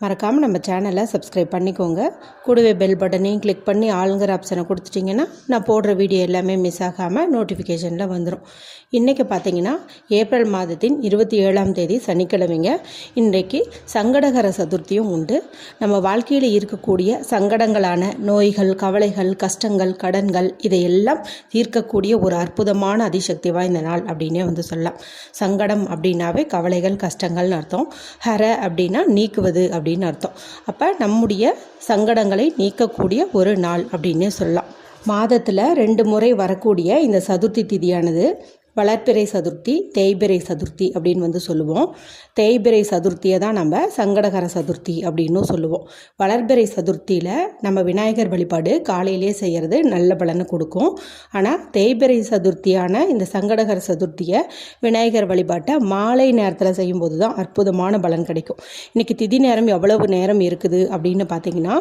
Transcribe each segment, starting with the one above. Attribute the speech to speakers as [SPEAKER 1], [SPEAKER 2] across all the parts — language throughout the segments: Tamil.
[SPEAKER 1] மறக்காமல் நம்ம சேனலை சப்ஸ்கிரைப் பண்ணிக்கோங்க. கூடவே பெல் பட்டனையும் கிளிக் பண்ணி ஆளுங்கிற ஆப்ஷனை கொடுத்துட்டிங்கன்னா நான் போடுற வீடியோ எல்லாமே மிஸ் ஆகாமல் நோட்டிஃபிகேஷனில் வந்துடும் இன்றைக்கி பார்த்தீங்கன்னா ஏப்ரல் மாதத்தின் இருபத்தி ஏழாம் தேதி சனிக்கிழமைங்க. இன்றைக்கு சங்கடகர சதுர்த்தியும் உண்டு. நம்ம வாழ்க்கையில் இருக்கக்கூடிய சங்கடங்களான நோய்கள் கவலைகள் கஷ்டங்கள் கடன்கள் இதையெல்லாம் தீர்க்கக்கூடிய ஒரு அற்புதமான அதிசக்தி வாய்ந்த நாள் அப்படின்னே வந்து சொல்லலாம். சங்கடம் அப்படின்னாவே கவலைகள் கஷ்டங்கள்னு அர்த்தம். ஹர அப்படின்னா நீக்குவது அப்படின்னு அர்த்தம். அப்போ நம்முடைய சங்கடங்களை நீக்கக்கூடிய ஒரு நாள் அப்படின்னே சொல்லலாம். மாதத்தில் ரெண்டு முறை வரக்கூடிய இந்த சதுர்த்தி திதியானது வளர்ப்பிறை சதுர்த்தி தேய்பிறை சதுர்த்தி அப்படின்னு வந்து சொல்லுவோம். தேய்பிறை சதுர்த்தியை தான் நம்ம சங்கடகர சதுர்த்தி அப்படின்னும் சொல்லுவோம். வளர்பிறை சதுர்த்தியில் நம்ம விநாயகர் வழிபாடு காலையிலே செய்கிறது நல்ல பலனை கொடுக்கும். ஆனால் தேய்பிறை சதுர்த்தியான இந்த சங்கடகர சதுர்த்தியை விநாயகர் வழிபாட்டை மாலை நேரத்தில் செய்யும்போது தான் அற்புதமான பலன் கிடைக்கும். இன்றைக்கி திதி நேரம் எவ்வளவு நேரம் இருக்குது அப்படின்னு பார்த்தீங்கன்னா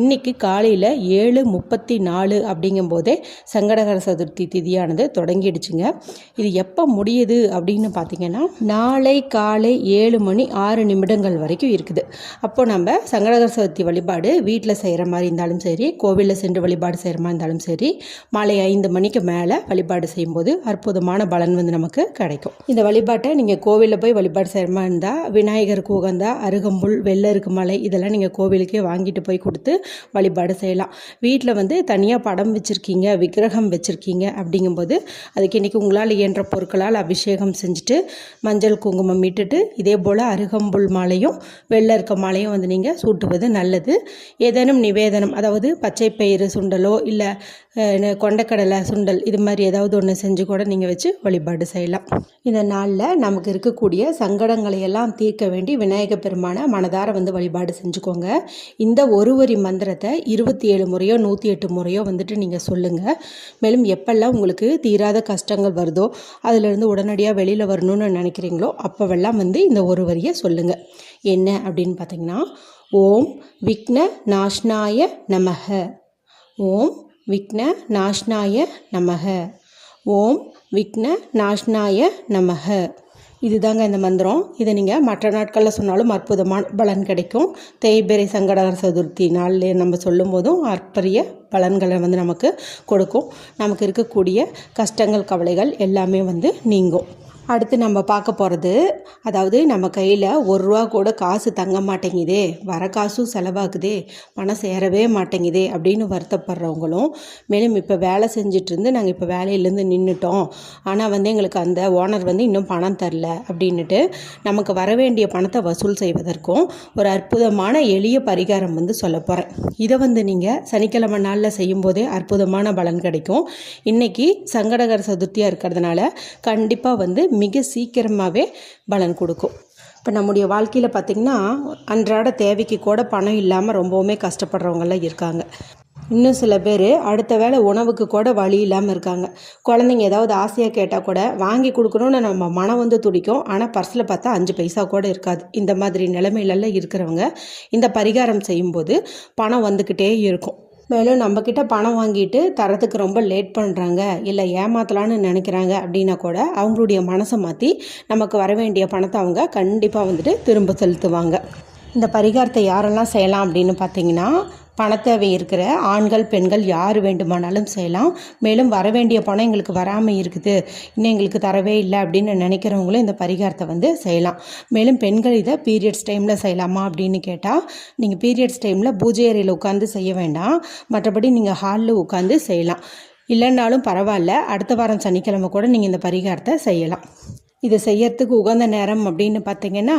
[SPEAKER 1] இன்றைக்கி காலையில் ஏழு முப்பத்தி நாலு அப்படிங்கும்போதே சங்கடகர சதுர்த்தி திதியானது தொடங்கிடுச்சுங்க. இது எப்போ முடியுது அப்படின்னு பார்த்தீங்கன்னா நாளை காலை ஏழு மணி ஆறு நிமிடங்கள் வரைக்கும் இருக்குது. அப்போ நம்ம சங்கடகர சதுர்த்தி வழிபாடு வீட்டில் செய்கிற மாதிரி இருந்தாலும் சரி கோவிலில் சென்று வழிபாடு செய்கிற மாதிரி இருந்தாலும் சரி மாலை ஐந்து மணிக்கு மேலே வழிபாடு செய்யும்போது அற்புதமான பலன் வந்து நமக்கு கிடைக்கும். இந்த வழிபாட்டை நீங்கள் கோவிலில் போய் வழிபாடு செய்கிற மாதிரி இருந்தால் விநாயகருக்கு உகந்தா அருகம்புல் வெள்ளருக்கு மலை இதெல்லாம் நீங்கள் கோவிலுக்கே வாங்கிட்டு போய் கொடுத்து வழிபாடு செய்யலாம். வீட்டில் வந்து தனியாக படம் வச்சுருக்கீங்க விக்கிரகம் வச்சுருக்கீங்க அப்படிங்கும்போது அதுக்கு இன்றைக்கி உங்களால் என்ற பொருட்களால் அபிஷேகம் செஞ்சுட்டு மஞ்சள் குங்குமம் இட்டுட்டு இதே போல் அருகம்புல் மாலையும் வெள்ளை இருக்க மாலையும் வந்து நீங்கள் சூட்டுவது நல்லது. ஏதேனும் நிவேதனம் அதாவது பச்சை பயிறு சுண்டலோ இல்லை கொண்டக்கடலை சுண்டல் இது மாதிரி ஏதாவது ஒன்று செஞ்சு கூட நீங்கள் வச்சு வழிபாடு செய்யலாம். இந்த நாளில் நமக்கு இருக்கக்கூடிய சங்கடங்களை எல்லாம் தீர்க்க வேண்டி விநாயக பெருமானை மனதார வந்து வழிபாடு செஞ்சுக்கோங்க. இந்த ஒரு வரி மந்திரத்தை இருபத்தி ஏழு முறையோ நூற்றி எட்டு முறையோ வந்துட்டு நீங்கள் சொல்லுங்கள் மேலும் எப்பெல்லாம் உங்களுக்கு தீராத கஷ்டங்கள் வருதோ அதிலிருந்து உடனடியாக வெளியில் வரணும்னு நினைக்கிறீங்களோ அப்போவெல்லாம் வந்து இந்த ஒரு வரியை சொல்லுங்கள் என்ன அப்படின்னு பார்த்தீங்கன்னா ஓம் விக்ன நாஷ்னாய நமக ஓம் விக்ன நாஷ்னாய நமக ஓம் விக்ன நாஷ்னாய நமக இதுதாங்க இந்த மந்திரம். இதை நீங்கள் மற்ற நாட்களில் சொன்னாலும் அற்புதமான பலன் கிடைக்கும். தேய்பெரை சங்கடகர சதுர்த்தி நாளில் நம்ம சொல்லும் போதும் அற்பரிய பலன்களை வந்து நமக்கு கொடுக்கும். நமக்கு இருக்கக்கூடிய கஷ்டங்கள் கவலைகள் எல்லாமே வந்து நீங்கும். அடுத்து நம்ம பார்க்க போகிறது அதாவது நம்ம கையில் ஒரு ரூபா கூட காசு தங்க மாட்டேங்குதே வர காசும் செலவாகுதே பணம் சேரவே மாட்டேங்குதே அப்படின்னு வருத்தப்படுறவங்களும் மேலும் இப்போ வேலை செஞ்சுட்டு இருந்து நாங்கள் இப்போ வேலையிலேருந்து நின்றுட்டோம் ஆனால் வந்து எங்களுக்கு அந்த ஓனர் வந்து இன்னும் பணம் தரல அப்படின்னுட்டு நமக்கு வர வேண்டிய பணத்தை வசூல் செய்வதற்கும் ஒரு அற்புதமான எளிய பரிகாரம் வந்து சொல்ல போகிறேன் இதை வந்து நீங்கள் சனிக்கிழமை நாளில் செய்யும்போதே அற்புதமான பலன் கிடைக்கும். இன்றைக்கி சங்கடகர சதுர்த்தியாக இருக்கிறதுனால கண்டிப்பாக வந்து மிக சீக்கிரமாகவே பலன் கொடுக்கும். இப்போ நம்முடைய வாழ்க்கையில் பார்த்திங்கன்னா அன்றாட தேவைக்கு கூட பணம் இல்லாமல் ரொம்பவுமே கஷ்டப்படுறவங்களாம் இருக்காங்க. இன்னும் சில பேர் அடுத்த வேளை உணவுக்கு கூட வழி இல்லாமல் இருக்காங்க. குழந்தைங்க ஏதாவது ஆசையாக கேட்டால் கூட வாங்கி கொடுக்கணும்னு நம்ம மனம் வந்து துடிக்கும். ஆனால் பர்ஸில் பார்த்தா அஞ்சு பைசா கூட இருக்காது. இந்த மாதிரி நிலைமையிலலாம் இருக்கிறவங்க இந்த பரிகாரம் செய்யும்போது பணம் வந்துக்கிட்டே இருக்கும். மேலும் நம்மக்கிட்ட பணம் வாங்கிட்டு தரத்துக்கு ரொம்ப லேட் பண்ணுறாங்க இல்லை ஏமாத்தலான்னு நினைக்கிறாங்க அப்படின்னா கூட அவங்களுடைய மனசை மாற்றி நமக்கு வர வேண்டிய பணத்தை அவங்க கண்டிப்பாக வந்துட்டு திரும்ப செலுத்துவாங்க. இந்த பரிகாரத்தை யாரெல்லாம் செய்யலாம் அப்படின்னு பார்த்தீங்கன்னா பணத்தேவை இருக்கிற ஆண்கள் பெண்கள் யார் வேண்டுமானாலும் செய்யலாம். மேலும் வர வேண்டிய பணம் எங்களுக்கு வராமல் இருக்குது. இன்னும் எங்களுக்கு தரவே இல்லை அப்படின்னு நினைக்கிறவங்களும் இந்த பரிகாரத்தை வந்து செய்யலாம். மேலும் பெண்கள் இதை பீரியட்ஸ் டைமில் செய்யலாமா அப்படின்னு கேட்டால் நீங்கள் பீரியட்ஸ் டைமில் பூஜை அறையில் உட்காந்து செய்ய வேண்டாம். மற்றபடி நீங்கள் ஹாலில் உட்காந்து செய்யலாம். இல்லைன்னாலும் பரவாயில்ல. அடுத்த வாரம் சனிக்கிழமை கூட நீங்கள் இந்த பரிகாரத்தை செய்யலாம். இதை செய்யறதுக்கு உகந்த நேரம் அப்படின்னு பார்த்தீங்கன்னா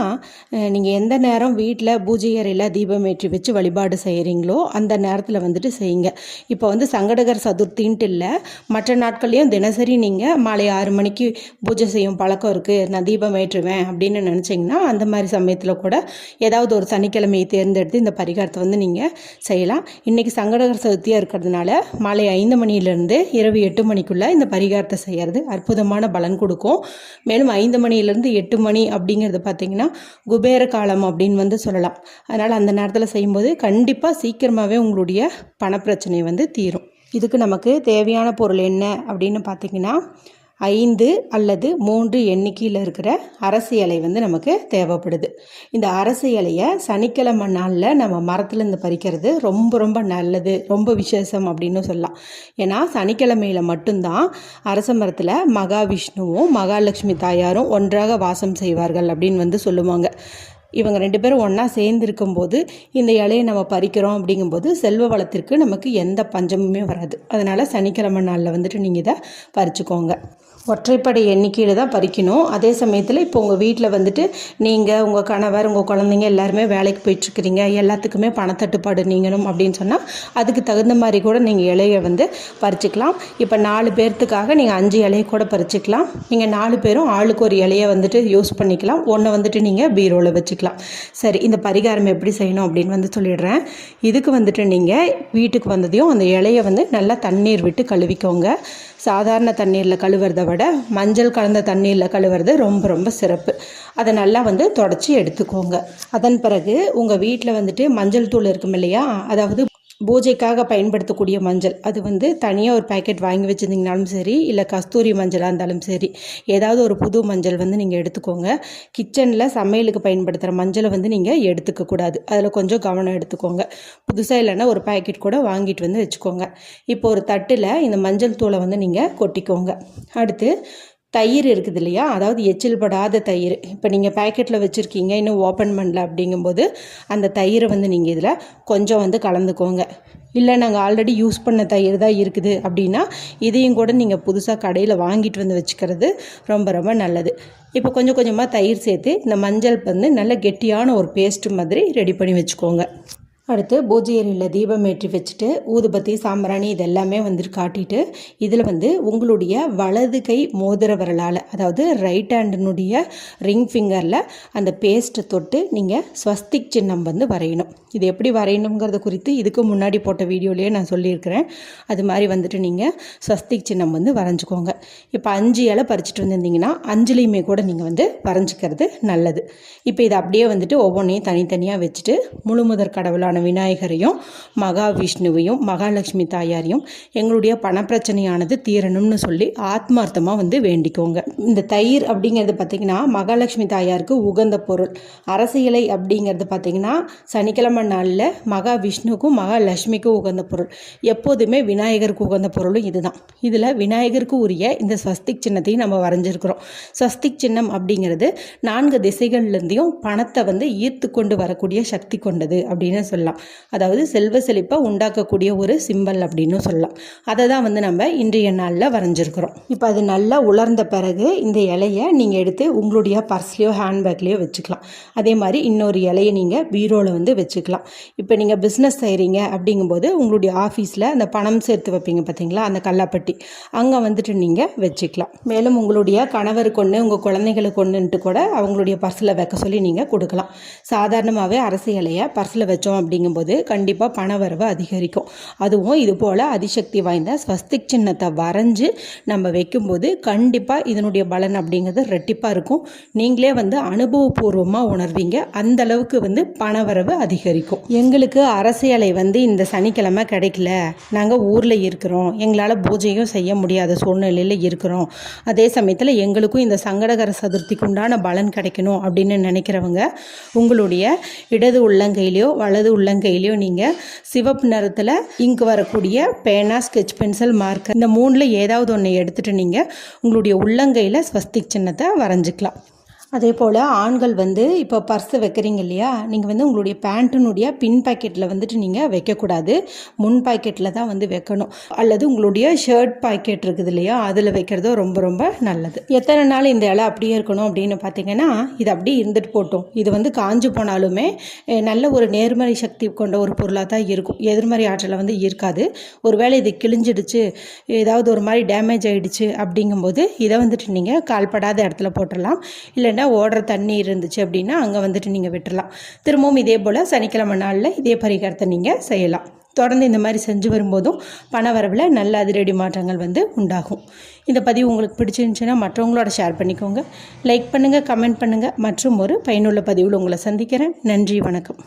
[SPEAKER 1] நீங்கள் எந்த நேரம் வீட்டில் பூஜை அறையில் தீபம் ஏற்றி வச்சு வழிபாடு செய்கிறீங்களோ அந்த நேரத்தில் வந்துட்டு செய்யுங்க. இப்போ வந்து சங்கடகர் சதுர்த்தின்ட்டு இல்லை மற்ற நாட்கள்லேயும் தினசரி நீங்கள் மாலை ஆறு மணிக்கு பூஜை செய்யும் பழக்கம் இருக்குது நான் தீபம் ஏற்றுவேன் அப்படின்னு நினச்சிங்கன்னா அந்த மாதிரி சமயத்தில் கூட ஏதாவது ஒரு சனிக்கிழமையை தேர்ந்தெடுத்து இந்த பரிகாரத்தை வந்து நீங்கள் செய்யலாம். இன்றைக்கி சங்கடகர் சதுர்த்தியாக இருக்கிறதுனால மாலை ஐந்து மணியிலேருந்து இரவு எட்டு மணிக்குள்ளே இந்த பரிகாரத்தை செய்கிறது அற்புதமான பலன் கொடுக்கும். மேலும் ஐந்து மணிலேருந்து எட்டு மணி அப்படிங்கிறது பார்த்திங்கன்னா குபேர காலம் அப்படின்னு வந்து சொல்லலாம். அதனால் அந்த நேரத்தில் செய்யும்போது கண்டிப்பாக சீக்கிரமாகவே உங்களுடைய பணப்பிரச்சனை வந்து தீரும். இதுக்கு நமக்கு தேவையான பொருள் என்ன அப்படின்னு பார்த்தீங்கன்னா ஐந்து அல்லது மூன்று எண்ணிக்கையில் இருக்கிற அரசு இலை வந்து நமக்கு தேவைப்படுது. இந்த அரசு இலையை சனிக்கிழமை நாளில் நம்ம மரத்துலேருந்து பறிக்கிறது ரொம்ப ரொம்ப நல்லது ரொம்ப விசேஷம் அப்படின்னு சொல்லலாம். ஏன்னா சனிக்கிழமையில் மட்டும்தான் அரச மரத்தில் மகாவிஷ்ணுவும் மகாலட்சுமி தாயாரும் ஒன்றாக வாசம் செய்வார்கள் அப்படின்னு வந்து சொல்லுவாங்க. இவங்க ரெண்டு பேரும் ஒன்றா சேர்ந்துருக்கும் போது இந்த இலையை நம்ம பறிக்கிறோம் அப்படிங்கும்போது செல்வ வளத்திற்கு நமக்கு எந்த பஞ்சமுமே வராது. அதனால் சனிக்கிழமை நாளில் வந்துட்டு நீங்கள் இதை பறிச்சுக்கோங்க. ஒற்றைப்படை எண்ணிக்கையில் தான் பறிக்கணும். அதே சமயத்தில் இப்போ உங்கள் வீட்டில் வந்துட்டு நீங்கள் உங்கள் கணவர் உங்கள் குழந்தைங்க எல்லாருமே வேலைக்கு போயிட்டுருக்கிறீங்க. எல்லாத்துக்குமே பணத்தட்டுப்பாடு நீங்கணும் அப்படின்னு சொன்னால் அதுக்கு தகுந்த மாதிரி கூட நீங்கள் இலையை வந்து பறிச்சுக்கலாம். இப்போ நாலு பேர்த்துக்காக நீங்கள் அஞ்சு இலையை கூட பறிச்சுக்கலாம். நீங்கள் நாலு பேரும் ஆளுக்கு ஒரு இலையை வந்துட்டு யூஸ் பண்ணிக்கலாம். ஒன்றை வந்துட்டு நீங்கள் பீரோவில் வச்சுக்கலாம். சரி இந்த பரிகாரம் எப்படி செய்யணும் அப்படின்னு வந்து சொல்லிடுறேன். இதுக்கு வந்துட்டு நீங்கள் வீட்டுக்கு வந்ததையும் அந்த இலையை வந்து நல்லா தண்ணீர் விட்டு கழுவிக்கோங்க. சாதாரண தண்ணீரில் கழுவுறத விட மஞ்சள் கலந்த தண்ணீரில் கழுவுறது ரொம்ப ரொம்ப சிறப்பு. அதை நல்லா வந்து தொடச்சி எடுத்துக்கோங்க. அதன் பிறகு உங்கள் வீட்டில் வந்துட்டு மஞ்சள் தூள் இருக்கும் இல்லையா? அதாவது பூஜைக்காக பயன்படுத்தக்கூடிய மஞ்சள். அது வந்து தனியாக ஒரு பேக்கெட் வாங்கி வச்சுருந்தீங்கனாலும் சரி இல்லை கஸ்தூரி மஞ்சளாக இருந்தாலும் சரி ஏதாவது ஒரு புது மஞ்சள் வந்து நீங்கள் எடுத்துக்கோங்க. கிச்சனில் சமையலுக்கு பயன்படுத்துகிற மஞ்சளை வந்து நீங்கள் எடுத்துக்கக்கூடாது அதில் கொஞ்சம் கவனம் எடுத்துக்கோங்க. புதுசாக இல்லைன்னா ஒரு பேக்கெட் கூட வாங்கிட்டு வந்து வச்சுக்கோங்க. இப்போ ஒரு தட்டில் இந்த மஞ்சள் தூளை வந்து நீங்கள் கொட்டிக்கோங்க. அடுத்து தயிர் இருக்குது இல்லையா அதாவது எச்சில் படாத தயிர். இப்போ நீங்கள் பேக்கெட்டில் வச்சுருக்கீங்க இன்னும் ஓப்பன் பண்ணல அப்படிங்கும்போது அந்த தயிரை வந்து நீங்கள் இதில் கொஞ்சம் வந்து கலந்துக்கோங்க. இல்லை நாங்கள் ஆல்ரெடி யூஸ் பண்ண தயிர் தான் இருக்குது அப்படின்னா இதையும் கூட நீங்கள் புதுசாக கடையில் வாங்கிட்டு வந்து வச்சுக்கிறது ரொம்ப ரொம்ப நல்லது. இப்போ கொஞ்சம் கொஞ்சமாக தயிர் சேர்த்து இந்த மஞ்சள் வந்து நல்ல கெட்டியான ஒரு பேஸ்ட்டு மாதிரி ரெடி பண்ணி வச்சுக்கோங்க. அடுத்து பூஜை அறையில் தீபம் ஏற்றி வச்சுட்டு ஊதுபத்தி சாம்பிராணி இதெல்லாமே வந்துட்டு காட்டிட்டு இதில் வந்து உங்களுடைய வலது கை மோதிர விரலால் அதாவது ரைட் ஹேண்டினுடைய ரிங் ஃபிங்கரில் அந்த பேஸ்ட்டை தொட்டு நீங்கள் ஸ்வஸ்திக் சின்னம் வந்து வரையணும். இது எப்படி வரையணுங்கிறத குறித்து இதுக்கு முன்னாடி போட்ட வீடியோலேயே நான் சொல்லியிருக்கிறேன். அது மாதிரி வந்துட்டு நீங்கள் ஸ்வஸ்திக் சின்னம் வந்து வரைஞ்சிக்கோங்க. இப்போ அஞ்சு இலை பறிச்சிட்டு வந்திருந்தீங்கன்னா அஞ்சுலேயுமே கூட நீங்கள் வந்து வரைஞ்சிக்கிறது நல்லது. இப்போ இதை அப்படியே வந்துட்டு ஒவ்வொன்றையும் தனித்தனியாக வச்சுட்டு முழு முதற் கடவுளான பகவான விநாயகரையும் மகாவிஷ்ணுவையும் மகாலட்சுமி தாயாரையும் எங்களுடைய பணப்பிரச்சனையானது தீரணும்னு சொல்லி ஆத்மார்த்தமாக வந்து வேண்டிக்கோங்க. இந்த தயிர் அப்படிங்கிறது பார்த்திங்கன்னா மகாலட்சுமி தாயாருக்கு உகந்த பொருள். அரசியலை அப்படிங்கிறது பார்த்திங்கன்னா சனிக்கிழமை நாளில் மகாவிஷ்ணுக்கும் மகாலட்சுமிக்கும் உகந்த பொருள். எப்போதுமே விநாயகருக்கு உகந்த பொருளும் இதுதான். இதில் விநாயகருக்கு உரிய இந்த ஸ்வஸ்திக் சின்னத்தையும் நம்ம வரைஞ்சிருக்கிறோம். ஸ்வஸ்திக் சின்னம் அப்படிங்கிறது நான்கு திசைகள்லேருந்தையும் பணத்தை வந்து ஈர்த்து கொண்டு வரக்கூடிய சக்தி கொண்டது அப்படின்னு சொல்லலாம். சொல்லலாம். அதாவது செல்வ செழிப்பை உண்டாக்கக்கூடிய ஒரு சிம்பல் அப்படின்னு சொல்லலாம். அதை தான் வந்து நம்ம இன்றைய நாளில் வரைஞ்சிருக்கிறோம். இப்போ அது நல்லா உலர்ந்த பிறகு இந்த இலையை நீங்கள் எடுத்து உங்களுடைய பர்ஸ்லேயோ ஹேண்ட்பேக்லேயோ வச்சுக்கலாம். அதே மாதிரி இன்னொரு இலையை நீங்கள் பீரோவில் வந்து வச்சுக்கலாம். இப்போ நீங்கள் பிஸ்னஸ் செய்கிறீங்க அப்படிங்கும்போது உங்களுடைய ஆஃபீஸில் அந்த பணம் சேர்த்து வைப்பீங்க பார்த்தீங்களா அந்த கல்லாப்பட்டி. அங்கே வந்துட்டு நீங்கள் வச்சுக்கலாம். மேலும் உங்களுடைய கணவருக்கு ஒன்று உங்கள் குழந்தைகளுக்கு ஒன்றுன்ட்டு கூட அவங்களுடைய பர்ஸில் வைக்க சொல்லி நீங்கள் கொடுக்கலாம். சாதாரணமாகவே அரசு இலையை பர்ஸில் வச்சோம் அப்படி அப்படிங்கும்போது கண்டிப்பாக பணவரவு அதிகரிக்கும். அதுவும் இது போல் அதிசக்தி வாய்ந்த ஸ்வஸ்திக் சின்னத்தை வரைஞ்சி நம்ம வைக்கும்போது கண்டிப்பாக இதனுடைய பலன் அப்படிங்கிறது ரெட்டிப்பாக இருக்கும். நீங்களே வந்து அனுபவபூர்வமாக உணர்வீங்க. அந்த அளவுக்கு வந்து பணவரவு அதிகரிக்கும். எங்களுக்கு அரசியலை வந்து இந்த சனிக்கிழமை கிடைக்கல. நாங்கள் ஊரில் இருக்கிறோம். எங்களால் பூஜையும் செய்ய முடியாத சூழ்நிலையில் இருக்கிறோம். அதே சமயத்தில் எங்களுக்கும் இந்த சங்கடகர சதுர்த்திக்கு உண்டான பலன் கிடைக்கணும் அப்படின்னு நினைக்கிறவங்க உங்களுடைய இடது உள்ளங்கையிலையோ வலது உள்ள உள்ளங்கையிலையும் நீங்கள் சிவப்பு நிறத்தில் இங்கு வரக்கூடிய பேனா ஸ்கெச் பென்சில் மார்க்கர் இந்த மூணில் ஏதாவது ஒன்று எடுத்துகிட்டு நீங்கள் உங்களுடைய உள்ளங்கையில் ஸ்வஸ்திக் சின்னத்தை வரைஞ்சிக்கலாம். அதே போல் ஆண்கள் வந்து இப்போ பர்ஸு வைக்கிறீங்க இல்லையா? நீங்கள் வந்து உங்களுடைய பேண்ட்டினுடைய பின் பாக்கெட்டில் வந்துட்டு நீங்கள் வைக்கக்கூடாது. முன் பாக்கெட்டில் தான் வந்து வைக்கணும். அல்லது உங்களுடைய ஷர்ட் பாக்கெட் இருக்குது இல்லையா? அதில் வைக்கிறதோ ரொம்ப ரொம்ப நல்லது. எத்தனை நாள் இந்த இலை அப்படியே இருக்கணும் அப்படின்னு பார்த்தீங்கன்னா இது அப்படியே இருந்துட்டு போட்டோம். இது வந்து காஞ்சு போனாலுமே நல்ல ஒரு நேர்மறை சக்தி கொண்ட ஒரு பொருளாக தான் இருக்கும். எதிர்மறை ஆற்றலை வந்து இருக்காது ஒருவேளை இது கிழிஞ்சிடுச்சு ஏதாவது ஒரு மாதிரி டேமேஜ் ஆகிடுச்சு அப்படிங்கும்போது இதை வந்துட்டு நீங்கள் கால்படாத இடத்துல போட்டுடலாம். இல்லை இல்லைன்னா ஓடுற தண்ணி இருந்துச்சு அப்படின்னா அங்கே வந்துட்டு நீங்கள் விட்டுடலாம் திரும்பவும் இதே போல் சனிக்கிழமை நாளில் இதே பரிகாரத்தை நீங்கள் செய்யலாம். தொடர்ந்து இந்த மாதிரி செஞ்சு வரும்போதும் பண வரவில் நல்ல அதிரடி மாற்றங்கள் வந்து உண்டாகும். இந்த பதிவு உங்களுக்கு பிடிச்சிருந்துச்சுன்னா மற்றவங்களோட ஷேர் பண்ணிக்கோங்க. லைக் பண்ணுங்கள் கமெண்ட் பண்ணுங்கள் மற்றும் ஒரு பயனுள்ள பதிவில் உங்களை சந்திக்கிறேன். நன்றி வணக்கம்.